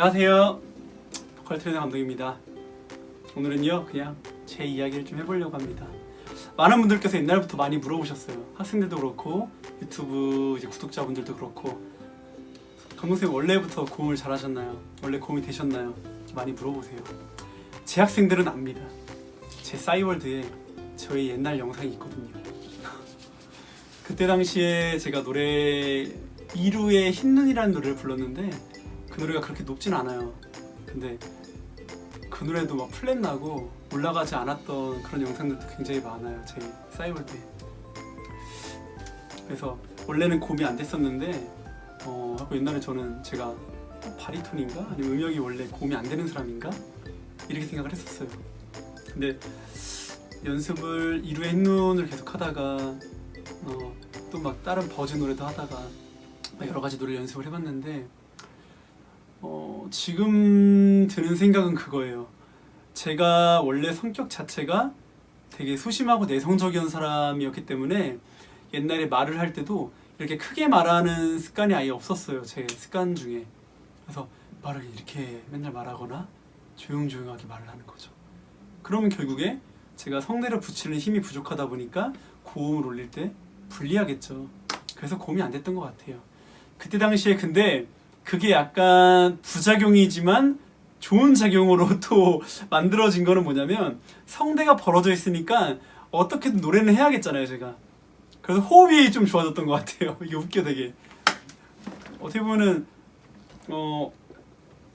안녕하세요. 보컬 트레이너 감독입니다. 오늘은요 그냥 제 이야기를 좀 해보려고 합니다. 많은 분들께서 옛날부터 많이 물어보셨어요. 학생들도 그렇고 유튜브 이제 구독자분들도 그렇고 감독님 원래부터 고음을 잘하셨나요? 원래 고음이 되셨나요? 많이 물어보세요. 제 학생들은 압니다. 제 싸이월드에 저희 옛날 영상이 있거든요. 그때 당시에 제가 노래 이루의 흰눈이라는 노래를 불렀는데 그 노래가 그렇게 높진 않아요. 근데 그 노래도 막 플랫 나고 올라가지 않았던 그런 영상들도 굉장히 많아요. 제 싸이월드에. 그래서 원래는 고음이 안 됐었는데 어, 하고 옛날에 저는 제가 바리톤인가 아니면 음역이 원래 고음이 안 되는 사람인가 이렇게 생각을 했었어요. 근데 연습을 이루의 흰눈을 계속 하다가 어, 또 막 다른 버즈 노래도 하다가 막 여러 가지 노래 연습을 해봤는데 어, 지금 드는 생각은 그거예요. 제가 원래 성격 자체가 되게 소심하고 내성적인 사람이었기 때문에 옛날에 말을 할 때도 이렇게 크게 말하는 습관이 아예 없었어요. 제 습관 중에. 그래서 말을 이렇게 맨날 말하거나 조용조용하게 말을 하는 거죠. 그러면 결국에 제가 성대를 붙이는 힘이 부족하다 보니까 고음을 올릴 때 불리하겠죠. 그래서 고음이 안 됐던 것 같아요. 그때 당시에 근데 그게 약간 부작용이지만 좋은 작용으로 또 만들어진 거는 뭐냐면 성대가 벌어져 있으니까 어떻게든 노래는 해야겠잖아요, 제가. 그래서 호흡이 좀 좋아졌던 것 같아요. 이게 웃겨 되게. 어떻게 보면은 어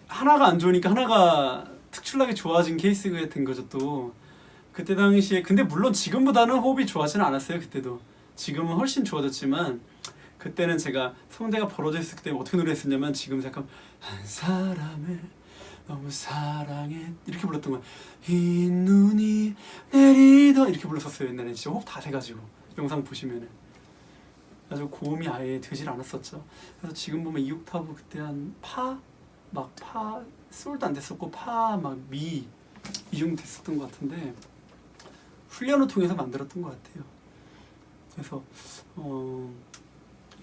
하나가 안 좋으니까 하나가 특출나게 좋아진 케이스가 된 거죠 또. 그때 당시에 근데 물론 지금보다는 호흡이 좋아지는 않았어요 그때도. 지금은 훨씬 좋아졌지만 그때는 제가 성대가 벌어져 있을 때 어떻게 노래했었냐면 지금 약간 한 사람을 너무 사랑해 이렇게 불렀던 거야. 이 눈이 내리던 이렇게 불렀었어요 옛날에 진짜 호흡 다 돼가지고 영상 보시면은. 아주 고음이 아예 되질 않았었죠. 그래서 지금 보면 이 옥타브 그때 한 파 막 파 솔도 안 됐었고 파 막 미 이 정도 됐었던 것 같은데 훈련을 통해서 만들었던 것 같아요. 그래서 어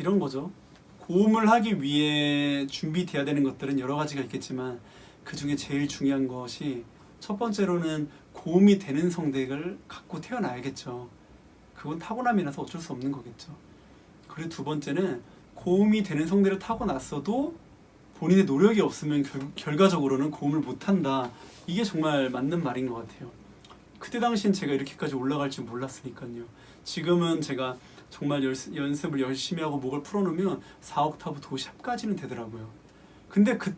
이런 거죠. 고음을 하기 위해 준비돼야 되는 것들은 여러 가지가 있겠지만 그 중에 제일 중요한 것이 첫 번째로는 고음이 되는 성대를 갖고 태어나야겠죠. 그건 타고남이라서 어쩔 수 없는 거겠죠. 그리고 두 번째는 고음이 되는 성대를 타고났어도 본인의 노력이 없으면 결, 결과적으로는 고음을 못한다. 이게 정말 맞는 말인 것 같아요. 그때 당시엔 제가 이렇게까지 올라갈 줄 몰랐으니까요. 지금은 제가 정말 열, 연습을 열심히 하고 목을 풀어놓으면 4옥타브 도 샵까지는 되더라고요. 근데 그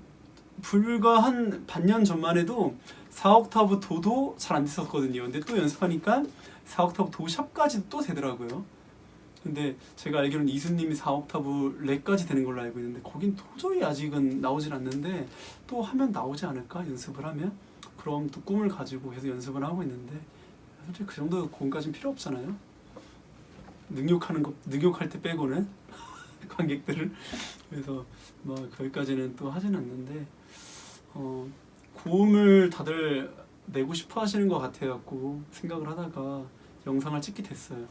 불과 한 반년 전만 해도 4옥타브 도도 잘 안 됐었거든요. 근데 또 연습하니까 4옥타브 도 샵까지 또 되더라고요. 근데 제가 알기로는 이수님이 4옥타브 레까지 되는 걸로 알고 있는데 거긴 도저히 아직은 나오질 않는데 또 하면 나오지 않을까 연습을 하면 그럼 또 꿈을 가지고 계속 연습을 하고 있는데 솔직히 그 정도 고음까지는 필요 없잖아요. 능욕하는 거 능욕할 때 빼고는 관객들을 그래서 뭐 거기까지는 또 하진 않는데 어, 고음을 다들 내고 싶어 하시는 것 같아갖고 생각을 하다가 영상을 찍게 됐어요.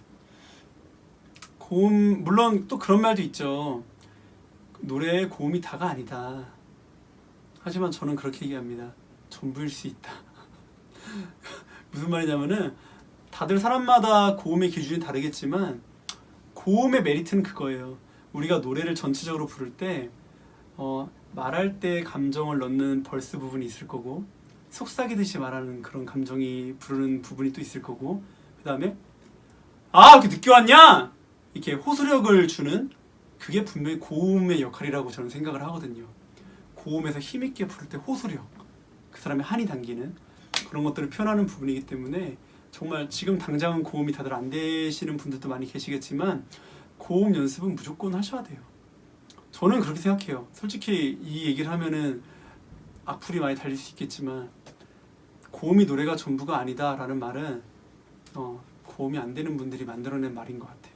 고음 물론 또 그런 말도 있죠. 노래의 고음이 다가 아니다. 하지만 저는 그렇게 얘기합니다. 전부일 수 있다. 무슨 말이냐면은 다들 사람마다 고음의 기준이 다르겠지만 고음의 메리트는 그거예요. 우리가 노래를 전체적으로 부를 때 어, 말할 때 감정을 넣는 벌스 부분이 있을 거고 속삭이듯이 말하는 그런 감정이 부르는 부분이 또 있을 거고 그 다음에 아 이렇게 늦게 왔냐 이렇게 호소력을 주는 그게 분명히 고음의 역할이라고 저는 생각을 하거든요. 고음에서 힘있게 부를 때 호소력 그 사람의 한이 당기는 그런 것들을 표현하는 부분이기 때문에 정말 지금 당장은 고음이 다들 안 되시는 분들도 많이 계시겠지만 고음 연습은 무조건 하셔야 돼요. 저는 그렇게 생각해요. 솔직히 이 얘기를 하면은 악플이 많이 달릴 수 있겠지만 고음이 노래가 전부가 아니다라는 말은 어, 고음이 안 되는 분들이 만들어낸 말인 것 같아요.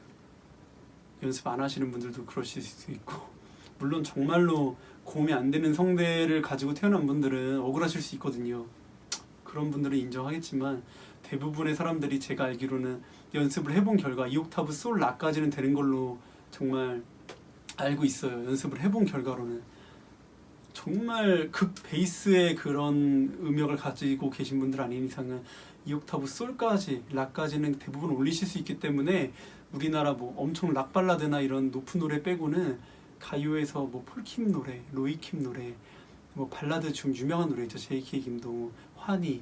연습 안 하시는 분들도 그러실 수 있고 물론 정말로 고음이 안 되는 성대를 가지고 태어난 분들은 억울하실 수 있거든요. 그런 분들은 인정하겠지만 대부분의 사람들이 제가 알기로는 연습을 해본 결과 2옥타브 솔 라까지는 되는 걸로 정말 알고 있어요. 연습을 해본 결과로는 정말 극 베이스의 그런 음역을 가지고 계신 분들 아닌 이상은 이 옥타브 솔까지 락까지는 대부분 올리실 수 있기 때문에 우리나라 뭐 엄청 락 발라드나 이런 높은 노래 빼고는 가요에서 뭐 폴킴 노래, 로이킴 노래, 뭐 발라드 중 유명한 노래 있죠. 제이케이 김동우, 환희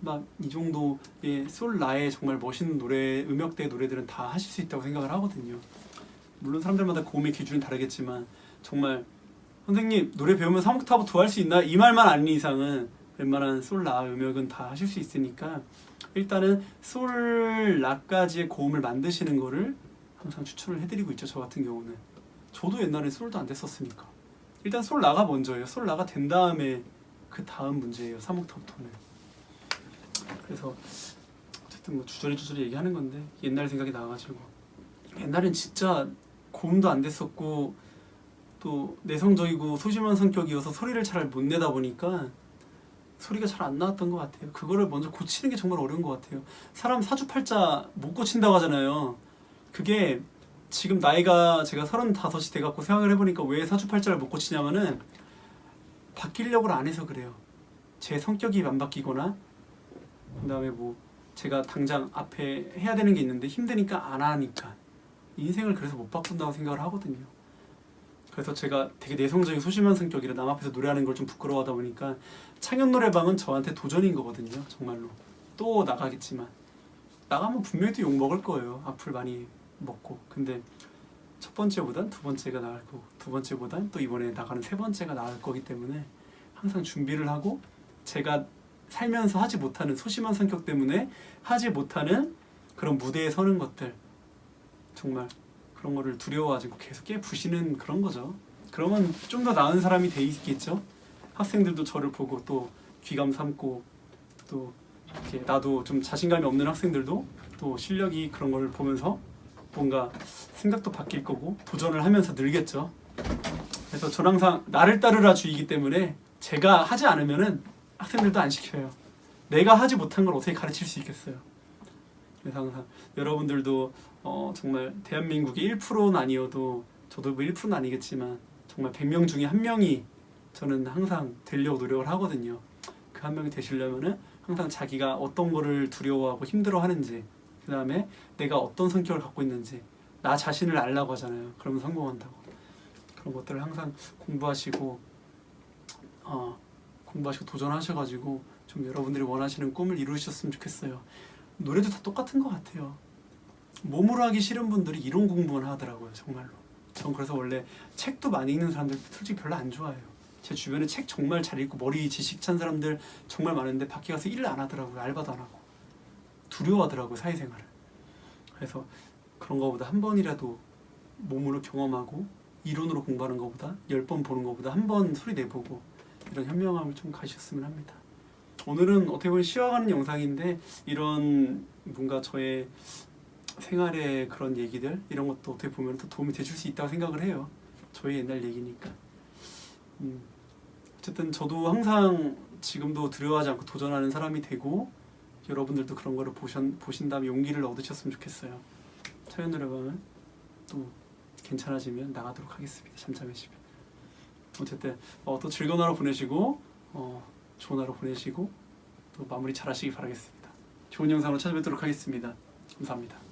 막 이 정도의 솔 라의 정말 멋있는 노래 음역대 노래들은 다 하실 수 있다고 생각을 하거든요. 물론 사람들마다 고음의 기준이 다르겠지만 정말 선생님 노래 배우면 3옥타브 더할수 있나? 이 말만 아닌 이상은 웬만한 솔라 음역은 다 하실 수 있으니까 일단은 솔 라까지의 고음을 만드시는 거를 항상 추천을 해드리고 있죠 저 같은 경우는. 저도 옛날에 솔도 안 됐었으니까. 일단 솔 라가 먼저예요. 솔 라가 된 다음에 그 다음 문제예요 3옥타브부터는 그래서 어쨌든 뭐 주저리 주저리 얘기하는 건데 옛날 생각이 나가지고 옛날엔 진짜 고음도 안 됐었고 또 내성적이고 소심한 성격이어서 소리를 잘 못 내다 보니까 소리가 잘 안 나왔던 것 같아요. 그거를 먼저 고치는 게 정말 어려운 것 같아요. 사람 사주팔자 못 고친다고 하잖아요. 그게 지금 나이가 제가 서른다섯이 돼갖고 생각을 해보니까 왜 사주팔자를 못 고치냐면은 바뀌려고 안 해서 그래요. 제 성격이 안 바뀌거나 그다음에 뭐 제가 당장 앞에 해야 되는 게 있는데 힘드니까 안 하니까 인생을 그래서 못 바꾼다고 생각을 하거든요. 그래서 제가 되게 내성적인 소심한 성격이라 남 앞에서 노래하는 걸 좀 부끄러워하다 보니까 창현 노래방은 저한테 도전인 거거든요. 정말로 또 나가겠지만 나가면 분명히 또 욕 먹을 거예요. 악플 많이 먹고 근데 첫 번째보단 두 번째가 나을 거고 두 번째보단 또 이번에 나가는 세 번째가 나을 거기 때문에 항상 준비를 하고 제가 살면서 하지 못하는 소심한 성격 때문에 하지 못하는 그런 무대에 서는 것들 정말 그런 거를 두려워가지고 계속 깨부시는 그런 거죠. 그러면 좀 더 나은 사람이 돼 있겠죠. 학생들도 저를 보고 또 귀감 삼고 또 나도 좀 자신감이 없는 학생들도 또 실력이 그런 걸 보면서 뭔가 생각도 바뀔 거고 도전을 하면서 늘겠죠. 그래서 저는 항상 나를 따르라 주의이기 때문에 제가 하지 않으면은 학생들도 안 시켜요. 내가 하지 못한 걸 어떻게 가르칠 수 있겠어요. 그래서 항상 여러분들도 어, 정말 대한민국의 1%는 아니어도 저도 뭐 1%는 아니겠지만 정말 100명 중에 한 명이 저는 항상 되려고 노력을 하거든요. 그 한 명이 되시려면은 항상 자기가 어떤 거를 두려워하고 힘들어하는지 그 다음에 내가 어떤 성격을 갖고 있는지 나 자신을 알라고 하잖아요. 그러면 성공한다고. 그런 것들을 항상 공부하시고 어, 공부하시고 도전하셔가지고 좀 여러분들이 원하시는 꿈을 이루셨으면 좋겠어요. 노래도 다 똑같은 것 같아요. 몸으로 하기 싫은 분들이 이론 공부만 하더라고요, 정말로. 전 그래서 원래 책도 많이 읽는 사람들 솔직히 별로 안 좋아해요. 제 주변에 책 정말 잘 읽고 머리 지식 찬 사람들 정말 많은데 밖에 가서 일안 하더라고요, 알바도 안 하고. 두려워하더라고요, 사회생활을. 그래서 그런 거보다 한 번이라도 몸으로 경험하고 이론으로 공부하는 것보다 열 번 보는 것보다 한 번 소리 내보고 이런 현명함을 좀 가지셨으면 합니다. 오늘은 어떻게 보면 쉬어가는 영상인데 이런 뭔가 저의 생활의 그런 얘기들 이런 것도 어떻게 보면 또 도움이 되줄 수 있다고 생각을 해요. 저희 옛날 얘기니까. 음, 어쨌든 저도 항상 지금도 두려워하지 않고 도전하는 사람이 되고 여러분들도 그런 거를 보신, 보신 다음에 용기를 얻으셨으면 좋겠어요. 차연 노래방은 또 괜찮아지면 나가도록 하겠습니다. 잠잠해지면. 어쨌든 어, 또 즐거운 하루 보내시고 어, 좋은 하루 보내시고 또 마무리 잘 하시기 바라겠습니다. 좋은 영상으로 찾아뵙도록 하겠습니다. 감사합니다.